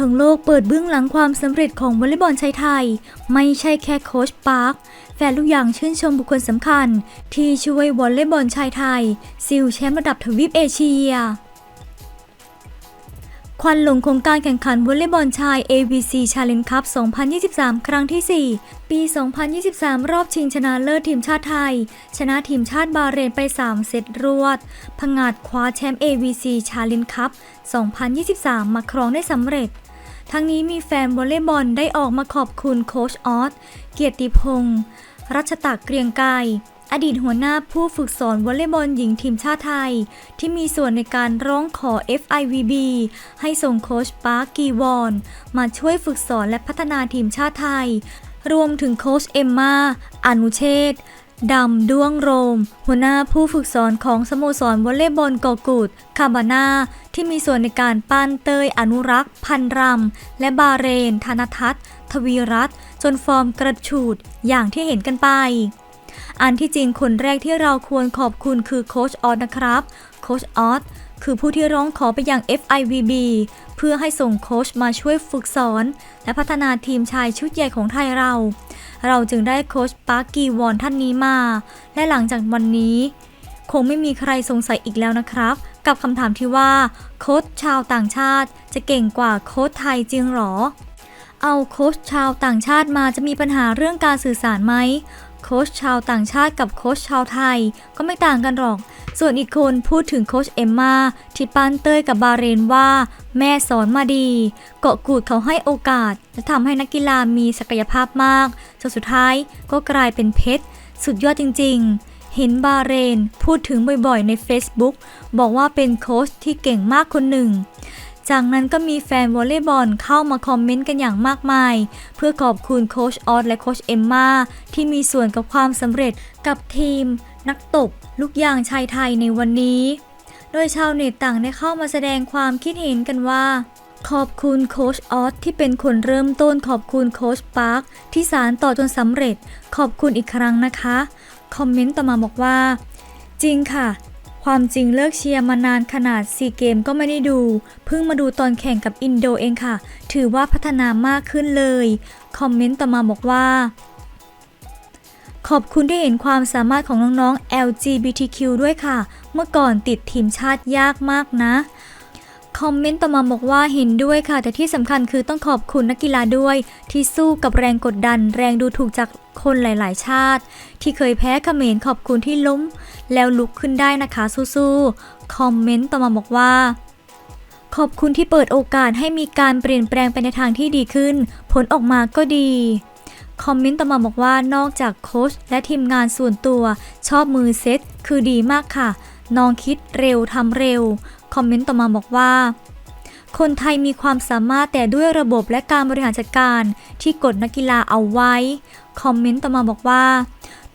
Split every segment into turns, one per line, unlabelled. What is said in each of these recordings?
ทั้งโลกเปิดเบื้องหลังความสำเร็จของวอลเลย์บอลชายไทย ไม่ใช่แค่โค้ชปาร์คแฟนลูกอย่างชื่นชมบุคคลสำคัญ ที่ช่วยวอลเลย์บอลชายไทยซิลแชมป์ระดับทวีปเอเชีย ควันหลงของการแข่งขันวอลเลย์บอลชาย ABC Challenge Cup 2023 ครั้งที่ 4 ปี 2023 รอบชิงชนะเลิศทีมชาติไทย ชนะทีมชาติบาเรนไป 3 เซตรวดผงาดคว้าแชมป์ ABC Challenge Cup 2023 มาครองได้สำเร็จ ทั้งนี้มีแฟนวอลเลย์บอลได้ออกมาขอบคุณโค้ชออสเกียรติพงศ์รัชตากเกรียงไกรอดีตหัวหน้าผู้ฝึกสอนวอลเลย์บอลหญิงทีมชาติไทย ที่มีส่วนในการร้องขอ FIVB ให้ส่งโค้ชปาร์กีวอน มาช่วยฝึกสอนและพัฒนาทีมชาติไทย รวมถึงโค้ชเอมมาอนุเชษ ดำด้วงโรม หัวหน้าผู้ฝึกสอนของสโมสรวอลเลย์บอลกอกูดคาบานาที่มีส่วนในการปั้นเตยอนุรักษ์ พันรำ และบาเรน ธนทัศน์ทวีรัตน์จนฟอร์มกระฉูดอย่างที่เห็นกันไป อันที่จริงคนแรกที่เราควรขอบคุณคือโค้ชออสนะครับโค้ชออสคือผู้ที่ร้องขอไปยัง FIVB เพื่อให้ส่งโค้ชมาช่วยฝึกสอน และพัฒนาทีมชายชุดใหญ่ของไทยเรา เราจึงได้โค้ชปาร์กกีวอนท่านนี้มา และหลังจากวันนี้ คงไม่มีใครสงสัยอีกแล้วนะครับ กับคำถามที่ว่า โค้ชชาวต่างชาติ จะเก่งกว่าโค้ชไทยจริงหรอ เอาโค้ชชาวต่างชาติมาจะมีปัญหาเรื่องการสื่อสารไหม โค้ชชาวต่างชาติกับโค้ชชาวไทย ก็ไม่ต่างกันหรอก ส่วนอีกคนพูดถึงโค้ชเอมมาที่ปานเต้ยกับบาเรนว่า แม่สอนมาดี เกาะกูดเขาให้โอกาส และทำให้นักกีฬามีศักยภาพมากจนสุดท้ายก็กลายเป็นเพชร สุดยอดจริง ๆ เห็นบาเรนพูดถึงบ่อยๆ ใน Facebook บอกว่าเป็นโค้ชที่เก่งมากคนหนึ่ง จากนั้นก็มีแฟนวอลเลย์บอลเข้ามาคอมเมนต์กันอย่างมากมาย เพื่อขอบคุณโคชออสและโคชเอมมาที่มีส่วนกับความสำเร็จกับทีม นักตบ ลูกยางชายไทยในวันนี้ โดยชาวเน็ตต่างได้เข้ามาแสดงความคิดเห็นกันว่า ขอบคุณโคชออสที่เป็นคนเริ่มต้นขอบคุณโคชปาร์คที่สารต่อจนสำเร็จ ขอบคุณอีกครั้งนะคะ คอมเมนต์ต่อมาบอกว่า จริงค่ะ ความจริงเลิกเชียร์มานานขนาดซีเกมก็ไม่ได้ดู เพิ่งมาดูตอนแข่งกับอินโดเองค่ะ ถือว่าพัฒนามากขึ้นเลย คอมเมนต์ต่อมาบอกว่า ขอบคุณที่เห็นความสามารถของน้องๆ LGBTQ ด้วยค่ะ เมื่อก่อนติดทีมชาติยากมากนะคอมเมนต์ต่อมาบอกว่าเห็นด้วยค่ะ แต่ที่สำคัญคือต้องขอบคุณนักกีฬาด้วย ที่สู้กับแรงกดดัน แรงดูถูกจาก คนหลาย ๆ ชาติ ที่เคยแพ้เขมรขอบคุณที่ล้ม แล้วลุกขึ้นได้นะคะสู้ๆ คอมเมนต์ต่อมาบอกว่า ขอบคุณที่เปิดโอกาสให้มีการเปลี่ยนแปลงไปในทางที่ดีขึ้น ผลออกมาก็ดีคอมเมนต์ต่อมาบอกว่านอกจากโค้ชและทีมงานส่วนตัวชอบมือเซตคือดีมากค่ะ น้องคิดเร็วทำเร็ว คอมเมนต์ต่อมาบอกว่า คนไทยมีความสามารถแต่ด้วยระบบและการบริหารจัดการที่กดนักกีฬาเอาไว้ คอมเมนต์ต่อมาบอกว่า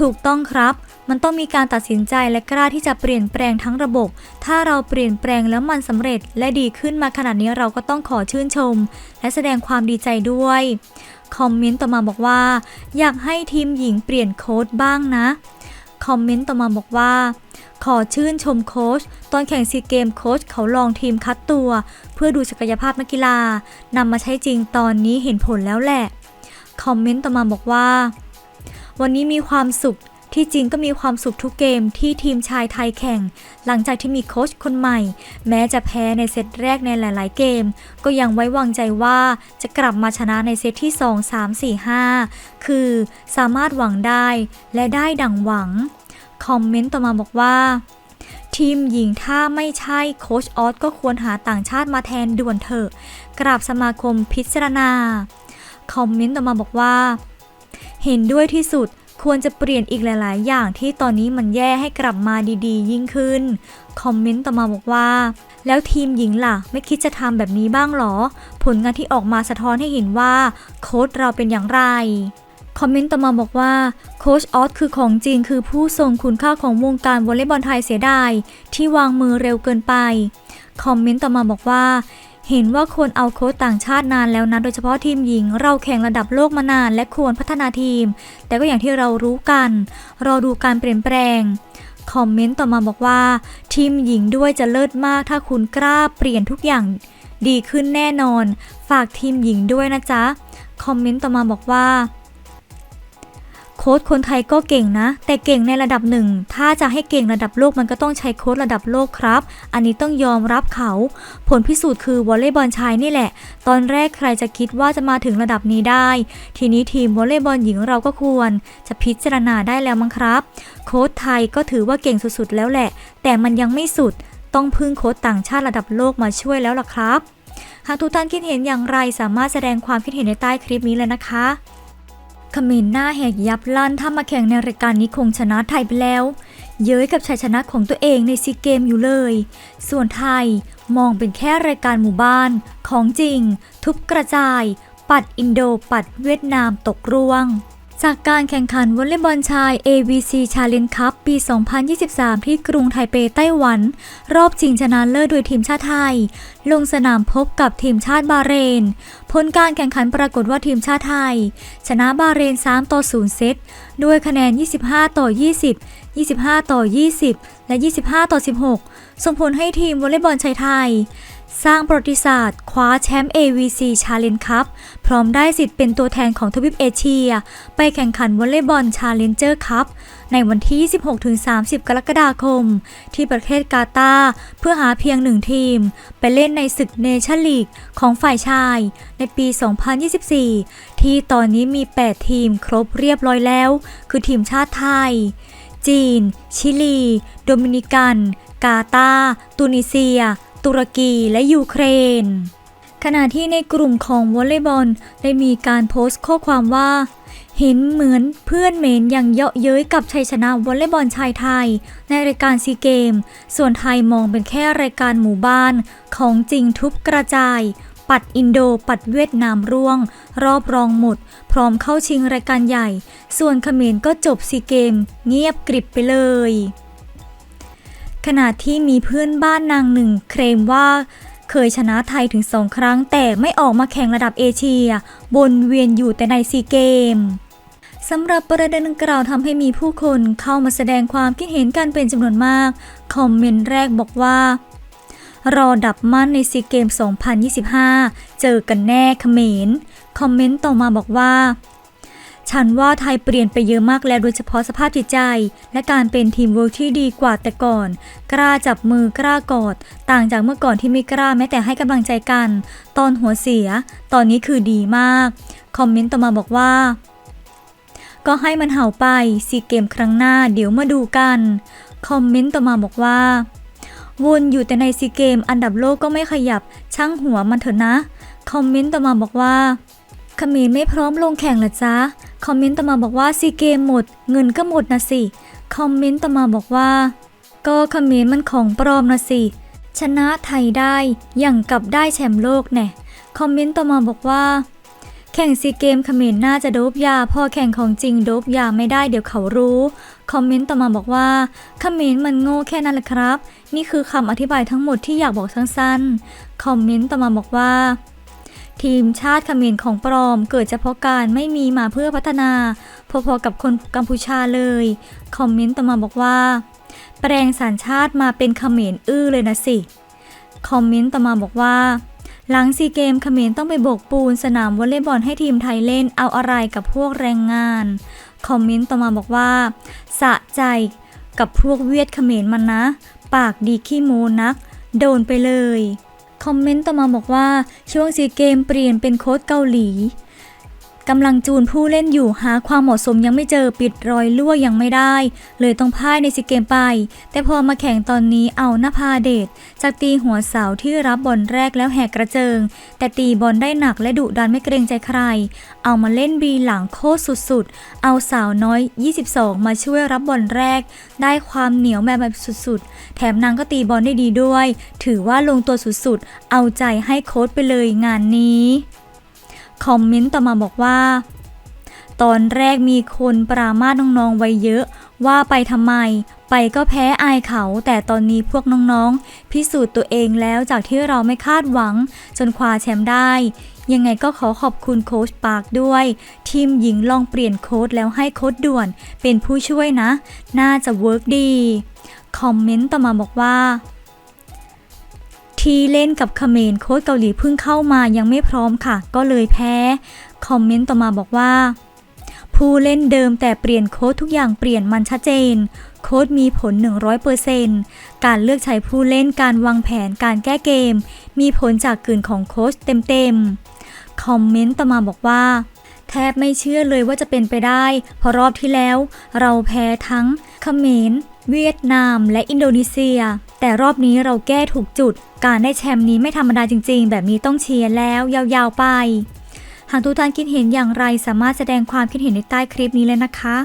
ถูกต้องครับ มันต้องมีการตัดสินใจและกล้าที่จะเปลี่ยนแปลงทั้งระบบ ถ้าเราเปลี่ยนแปลงแล้วมันสำเร็จและดีขึ้นมาขนาดนี้เราก็ต้องขอชื่นชม และแสดงความดีใจด้วยคอมเมนต์ต่อมาบอกว่า อยากให้ทีมหญิงเปลี่ยนโค้ดบ้างนะคอมเมนต์ต่อมาบอกว่า ขอชื่นชมโค้ชตอนแข่งซีเกมโค้ชเขาลองทีมคัดตัว เพื่อดูศักยภาพนักกีฬานำมาใช้จริงตอนนี้เห็นผลแล้วแหละ คอมเมนต์ต่อมาบอกว่า วันนี้มีความสุขที่จริงก็มีความสุขทุกเกมที่ทีมชายไทยแข่ง หลังจากที่มีโค้ชคนใหม่ แม้จะแพ้ในเซตแรกในหลาย ๆ เกม ก็ยังไว้วางใจว่าจะกลับมาชนะในเซตที่ 2 3 4 5 คือสามารถหวังได้และได้ดังหวัง คอมเมนต์ต่อมาบอกว่า ทีมหญิงถ้าไม่ใช่โค้ชออสก็ควรหาต่างชาติมาแทนด่วนเถอะกราบสมาคมพิจารณา คอมเมนต์ต่อมาบอกว่า เห็นด้วยที่สุดควรจะเปลี่ยนอีกหลาย ๆ อย่างที่ตอนนี้มันแย่ให้กลับมาดีๆ ยิ่งขึ้น คอมเมนต์ต่อมาบอกว่า แล้วทีมหญิงล่ะ ไม่คิดจะทำแบบนี้บ้างหรอ ผลงานที่ออกมาสะท้อนให้เห็นว่าโค้ชเราเป็นอย่างไร คอมเมนต์ต่อมาบอกว่าโค้ชออสคือของจริงคือผู้ทรงคุณค่าของวงการวอลเลย์บอลไทยเสียดายที่วางมือเร็วเกินไป คอมเมนต์ต่อมาบอกว่า เห็นว่าควรเอาโค้ชต่างชาตินานแล้วนะ โดยเฉพาะทีมหญิง เราแข่งระดับโลกมานาน และควรพัฒนาทีม แต่ก็อย่างที่เรารู้กัน รอดูการเปลี่ยนแปลงคอมเมนต์ต่อมาบอกว่า ทีมหญิงด้วยจะเลิศมากถ้าคุณกล้าเปลี่ยนทุกอย่างดีขึ้นแน่นอน ฝากทีมหญิงด้วยนะจ๊ะ คอมเมนต์ต่อมาบอกว่า ค้ชคนไทยก็เก่งนะ แต่เก่งในระดับหนึ่ง ถ้าจะให้เก่งระดับโลกมันก็ต้องใช้โค้ชระดับโลกครับ อันนี้ต้องยอมรับเขา ผลพิสูจน์คือวอลเลย์บอลชายนี่แหละ ตอนแรกใครจะคิดว่าจะมาถึงระดับนี้ได้ ทีนี้ทีมวอลเลย์บอลหญิงเราก็ควร จะพิจารณาได้แล้วมั้งครับ โค้ชไทยก็ถือว่าเก่งสุดๆแล้วแหละ แต่มันยังไม่สุด ต้องพึ่งโค้ชต่างชาติระดับโลกมาช่วยแล้วล่ะครับ หากทุกท่านคิดเห็นอย่างไรสามารถแสดงความคิดเห็นในใต้คลิปนี้เลยนะคะ เขมินหน้าแหกยับลั่นถ้ามาแข่งในรายการนี้คงชนะไทยไปแล้ว เย้ยกับชัยชนะของตัวเองในซีเกมอยู่เลย ส่วนไทยมองเป็นแค่รายการหมู่บ้าน ของจริง ทุบกระจาย ปัดอินโดปัดเวียดนามตกร่วง จากการแข่งขันวอลเลย์บอลชาย AVC Challenge Cup ปี 2023 ที่กรุงไทเปไต้หวัน รอบชิงชนะเลิศโดยทีมชาติไทย ลงสนามพบกับทีมชาติบาเรน ผลการแข่งขันปรากฏว่าทีมชาติไทย ชนะบาเรน 3 ต่อ 0 เซต ด้วยคะแนน 25 ต่อ 20 25 ต่อ 20 และ 25 ต่อ 16 ส่งผลให้ทีมวอลเลย์บอลชายไทย สร้างประวัติศาสตร์ คว้าแชมป์ AVC Challenge Cup พร้อมได้สิทธิ์เป็นตัวแทนของทวีปเอเชีย ไปแข่งขันวอลเลย์บอล Challenger Cup ในวันที่ 26-30 กรกฎาคม ที่ประเทศกาตาร์เพื่อหาเพียงหนึ่งทีม ไปเล่นในศึกเนชั่นลีกของฝ่ายชาย ในปี 2024 ที่ตอนนี้มี 8 ทีมครบเรียบร้อยแล้ว คือทีมชาติไทย จีน ชิลี โดมินิกัน กาตาร์ตุนิเซีย ตุรกีและยูเครน ขณะที่ในกลุ่มของวอลเลย์บอลได้มีการโพสต์ข้อความว่า เห็นเหมือนเพื่อนเมนอย่างเยาะเย้ยกับชัยชนะวอลเลย์บอลชายไทย ในรายการซีเกม ส่วนไทยมองเป็นแค่รายการหมู่บ้าน ของจริงทุบกระจายปัดอินโดปัดเวียดนามร่วง รอบรองหมด พร้อมเข้าชิงรายการใหญ่ ส่วนเขมรก็จบซีเกม เงียบกริบไปเลย ขณะที่มีเพื่อนบ้านนางหนึ่งเคลมว่าเคยชนะไทยถึงสองครั้ง แต่ไม่ออกมาแข่งระดับเอเชีย บนเวียนอยู่แต่ในซีเกมสำหรับประเด็นดังกล่าวทำให้มีผู้คนเข้ามาแสดงความคิดเห็นกันเป็นจำนวนมาก คอมเมนต์แรกบอกว่า รอดับมั่นในซีเกม 2025 เจอกันแน่เขมร คอมเมนต์ต่อมาบอกว่า ฉันว่าไทยเปลี่ยนไปเยอะมากแล้วโดยเฉพาะสภาพจิตใจ และการเป็นทีมเวิร์กที่ดีกว่าแต่ก่อน กล้าจับมือกล้ากอด ต่างจากเมื่อก่อนที่ไม่กล้าแม้แต่ให้กำลังใจกัน ตอนหัวเสีย ตอนนี้คือดีมาก คอมเมนต์ต่อมาบอกว่า ก็ให้มันเห่าไปซีเกมครั้งหน้าเดี๋ยวมาดูกัน คอมเมนต์ต่อมาบอกว่าวนอยู่แต่ในซีเกม อันดับโลกก็ไม่ขยับ ช่างหัวมันเถอะนะ คอมเมนต์ต่อมาบอกว่าเขมรไม่พร้อมลงแข่งหรอจ๊ะ คอมเมนต์ต่อมาบอกว่าซีเกมหมด เงินก็หมดนะสิ คอมเมนต์ต่อมาบอกว่า ก็เขมรมันของปลอมนะสิ ชนะไทยได้อย่างกับได้แชมป์โลกแน่คอมเมนต์ต่อมาบอกว่า แข่งซีเกมเขมรน่าจะโดบยาพอแข่งของจริงโดบยาไม่ได้เดี๋ยวเขารู้คอมเมนต์ต่อมาบอกว่าเขมรมันโง่แค่นั้นแหละครับ นี่คือคำอธิบายทั้งหมดที่อยากบอกสั้นๆคอมเมนต์ต่อมาบอกว่า ทีมชาติเขมรของปลอมเกิดเฉพาะการไม่มีมาเพื่อพัฒนา พอๆกับคนกัมพูชาเลย คอมเมนต์ต่อมาบอกว่า แปลงสัญชาติมาเป็นเขมรอื้อเลยนะสิ คอมเมนต์ต่อมาบอกว่า หลังซีเกมเขมรต้องไปโบกปูนสนามวอลเลย์บอลให้ทีมไทยเล่นเอาอะไรกับพวกแรงงาน คอมเมนต์ต่อมาบอกว่า สะใจกับพวกเวียดเขมรมันนะ ปากดีขี้โมนัก โดนไปเลย คอมเมนต์ต่อมาบอกว่าช่วงซีเกมเปลี่ยนเป็นโค้ชเกาหลี กำลังจูนผู้เล่นอยู่หาความเหมาะสมยังไม่เจอปิดรอยรั่วยังไม่ได้ เลยต้องพ่ายในซีเกมไป แต่พอมาแข่งตอนนี้เอาหน้าพาเดชจากตีหัวเสาที่รับบอลแรกแล้วแหกกระเจิง แต่ตีบอลได้หนักและดุดันไม่เกรงใจใคร เอามาเล่นบีหลังโคตรสุดๆ เอาสาวน้อย 22 มาช่วยรับบอลแรก ได้ความเหนียวแบบแบบสุดๆ แถมนางก็ตีบอลได้ดีด้วย ถือว่าลงตัวสุดๆ เอาใจให้โค้ชไปเลยงานนี้ คอมเมนต์ต่อมาบอกว่า ตอนแรกมีคนปรามาสน้องๆไว้เยอะ ว่าไปทำไม ไปก็แพ้อายเขา แต่ตอนนี้พวกน้องๆ พิสูจน์ตัวเองแล้วจากที่เราไม่คาดหวัง จนคว้าแชมป์ได้ ยังไงก็ขอขอบคุณโค้ชปาร์คด้วย ทีมหญิงลองเปลี่ยนโค้ชแล้วให้โค้ชด่วน เป็นผู้ช่วยนะ น่าจะเวิร์กดี คอมเมนต์ต่อมาบอกว่า ที่เล่นกับเขมรโค้ชเกาหลีเพิ่งเข้ามายังไม่พร้อมค่ะ ก็เลยแพ้ คอมเมนต์ต่อมาบอกว่า ผู้เล่นเดิมแต่เปลี่ยนโค้ชทุกอย่างเปลี่ยนมันชัดเจน โค้ชมีผล 100%การเลือกใช้ผู้เล่นการวางแผนการแก้เกม มีผลจากกลืนของโค้ชเต็มๆ คอมเมนต์ต่อมาบอกว่าแทบไม่เชื่อเลยว่าจะเป็นไปได้ เพราะรอบที่แล้ว เราแพ้ทั้งเขมร เวียดนาม และอินโดนีเซีย แต่รอบนี้เราแก้ถูกจุด การได้แชมป์นี้ไม่ธรรมดาจริง ๆ แบบนี้ต้องเชียร์แล้ว ยาวๆไป หากทุกท่านคิดเห็นอย่างไรสามารถแสดงความคิดเห็นในใต้คลิปนี้เลยนะคะ